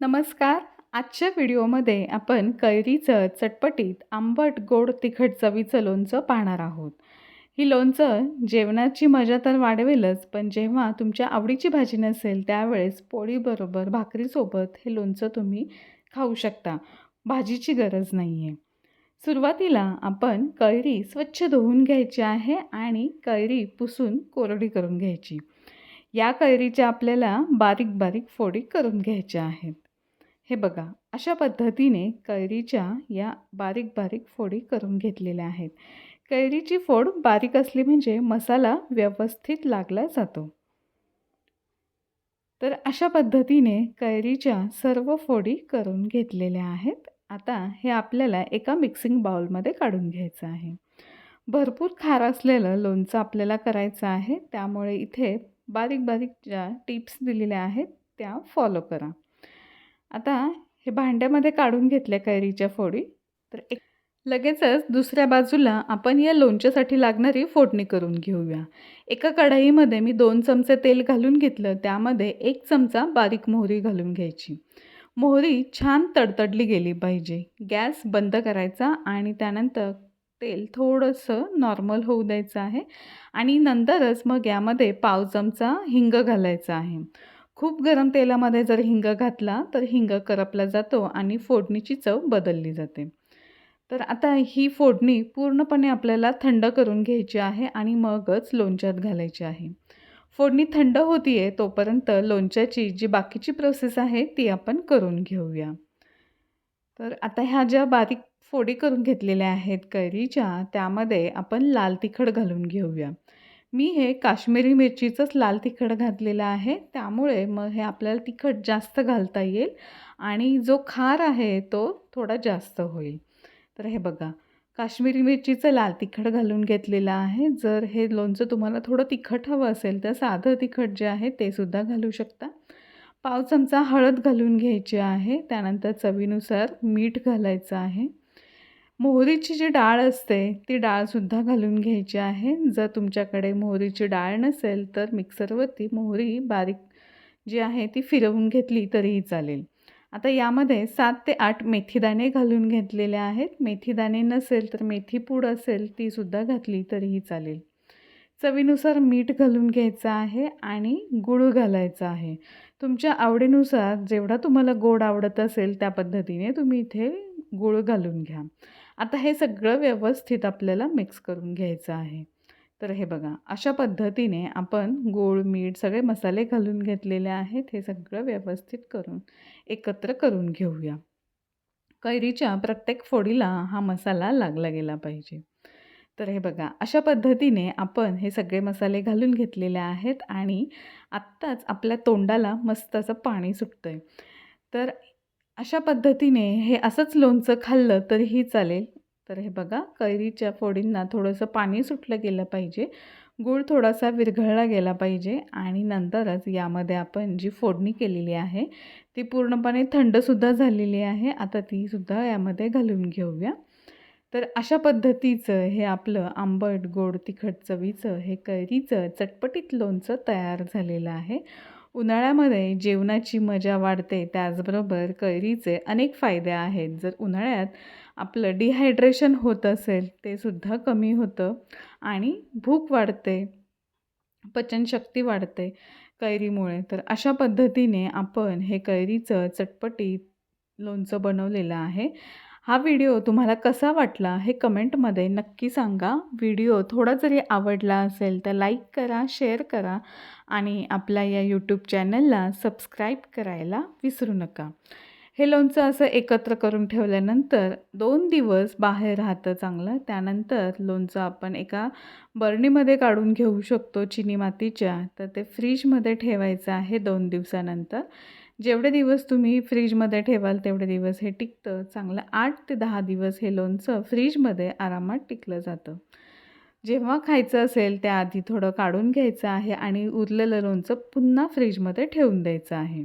नमस्कार. आजच्या व्हिडिओमध्ये आपण कैरीचं चटपटीत आंबट गोड तिखट चवीचं लोणचं पाहणार आहोत. ही लोणचं जेवणाची मजा तर वाढवेलच पण जेव्हा तुमच्या आवडीची भाजी नसेल त्यावेळेस पोळीबरोबर भाकरीसोबत हे लोणचं तुम्ही खाऊ शकता. भाजीची गरज नाही आहे सुरुवातीला आपण कैरी स्वच्छ धुवून घ्यायची आहे आणि कैरी पुसून कोरडी करून घ्यायची. या कैरीच्या आपल्याला बारीक बारीक फोडी करून घ्यायच्या आहेत. हे बघा अशा पद्धतीने कैरीच्या या बारीक बारीक फोडी करून घेतलेल्या आहेत. कैरीची फोड बारीक असली म्हणजे मसाला व्यवस्थित लागला जातो. तर अशा पद्धतीने कैरीच्या सर्व फोडी करून घेतलेल्या आहेत. आता हे आपल्याला एका मिक्सिंग बाउलमध्ये काढून घ्यायचं आहे. भरपूर खार असलेलं लोणचं आपल्याला करायचं आहे. त्यामुळे इथे बारीक बारीक ज्या टिप्स दिलेल्या आहेत त्या फॉलो करा. आता हे भांड्यामध्ये काढून घेतल्या कैरीच्या फोडी. तर एक लगेचच दुसऱ्या बाजूला आपण या लोणच्यासाठी लागणारी फोडणी करून घेऊया. एका कढाईमध्ये मी दोन चमचे तेल घालून घेतलं त्यामध्ये एक चमचा बारीक मोहरी घालून घ्यायची. मोहरी छान तडतडली गेली पाहिजे. गॅस बंद करायचा आणि त्यानंतर तेल थोडंसं नॉर्मल होऊ द्यायचं आहे आणि नंतरच मग यामध्ये पाव चमचा हिंग घालायचा आहे. खूप गरम तेलामध्ये जर हिंग घातला तर हिंग करपला जातो आणि फोडणीची चव बदलली जाते. तर आता ही फोडणी पूर्णपणे आपल्याला थंड करून घ्यायची आहे आणि मगच लोणच्यात घालायची आहे. फोडणी थंड होती आहे तोपर्यंत लोणच्याची जी बाकीची प्रोसेस आहे ती आपण करून घेऊया. तर आता ह्या ज्या बारीक फोडी करून घेतलेल्या आहेत कैरीच्या त्यामध्ये आपण लाल तिखट घालून घेऊया. मी हे काश्मीरी मिरचीचंच लाल तिखट घातलेलं आहे. त्यामुळे मग हे आपल्याला तिखट जास्त घालता येईल आणि जो खार आहे तो थोडा जास्त होईल. तर हे बघा काश्मीरी मिरचीचं लाल तिखट घालून घेतलेलं आहे. जर हे लोणचं तुम्हाला थोडं तिखट हवं असेल तर साधं तिखट जे आहे ते सुद्धा घालू शकता. पाव चमचा हळद घालून घ्यायची आहे. त्यानंतर चवीनुसार मीठ घालायचं आहे. मोहरीची जी डाळ असते ती डाळसुद्धा घालून घ्यायची आहे. जर तुमच्याकडे मोहरीची डाळ नसेल तर मिक्सरवरती मोहरी बारीक जी आहे ती फिरवून घेतली तरीही चालेल. आता यामध्ये सात ते आठ मेथीदाणे घालून घेतलेले आहेत. मेथीदाणे नसेल तर मेथी पूड असेल तीसुद्धा घातली तरीही चालेल. चवीनुसार मीठ घालून घ्यायचं आहे आणि गूळ घालायचा आहे. तुमच्या आवडीनुसार जेवढा तुम्हाला गोड आवडत असेल त्या पद्धतीने तुम्ही इथे गूळ घालून घ्या. आता हे सगळं व्यवस्थित आपल्याला मिक्स करून घ्यायचं आहे. तर हे बघा अशा पद्धतीने आपण गोळ मीठ सगळे मसाले घालून घेतलेले आहेत हे सगळं व्यवस्थित करून एकत्र करून घेऊया. कैरीच्या प्रत्येक फोडीला हा मसाला लागला गेला पाहिजे. तर हे बघा अशा पद्धतीने आपण हे सगळे मसाले घालून घेतलेले आहेत आणि आत्ताच आपल्या तोंडाला मस्त असं पाणी सुटतं आहे तर अशा पद्धतीने हे असंच लोणचं खाल्लं तरीही चालेल. तर हे बघा कैरीच्या फोडींना थोडंसं पाणी सुटलं गेलं पाहिजे. गूळ थोडासा विरघळला गेला पाहिजे आणि नंतरच यामध्ये आपण जी फोडणी केलेली आहे ती पूर्णपणे थंडसुद्धा झालेली आहे. आता तीसुद्धा यामध्ये घालून घेऊया. तर अशा पद्धतीचं हे आपलं आंबट गोड तिखट चवीचं हे कैरीचं चटपटीत लोणचं तयार झालेलं आहे. उन्हाळ्यामध्ये जेवणाची मजा वाढते त्याचबरोबर कैरीचे अनेक फायदे आहेत. जर उन्हाळ्यात आपलं डिहायड्रेशन होत असेल ते सुद्धा कमी होतं आणि भूक वाढते पचनशक्ती वाढते कैरीमुळे. तर अशा पद्धतीने आपण हे कैरीचं चटपटीत लोणचं बनवलेलं आहे. हा व्हिडिओ तुम्हाला कसा वाटला हे कमेंटमध्ये नक्की सांगा. व्हिडिओ थोडा जरी आवडला असेल तर लाईक करा शेअर करा आणि आपल्या या यूट्यूब चॅनलला सबस्क्राईब करायला विसरू नका. हे लोणचं असं एकत्र करून ठेवल्यानंतर दोन दिवस बाहेर राहतं चांगलं. त्यानंतर लोणचं आपण एका बरणीमध्ये काढून घेऊ शकतो चिनी मातीच्या. तर ते फ्रीजमध्ये ठेवायचं आहे दोन दिवसानंतर. जेवढे दिवस तुम्ही फ्रीजमध्ये ठेवाल तेवढे दिवस हे टिकतं. चांगलं आठ ते दहा दिवस हे लोणचं फ्रीजमध्ये आरामात टिकलं जातं. जेव्हा खायचं असेल त्याआधी थोडं काढून घ्यायचं आहे आणि उरलेलं लोणचं पुन्हा फ्रीजमध्ये ठेवून द्यायचं आहे.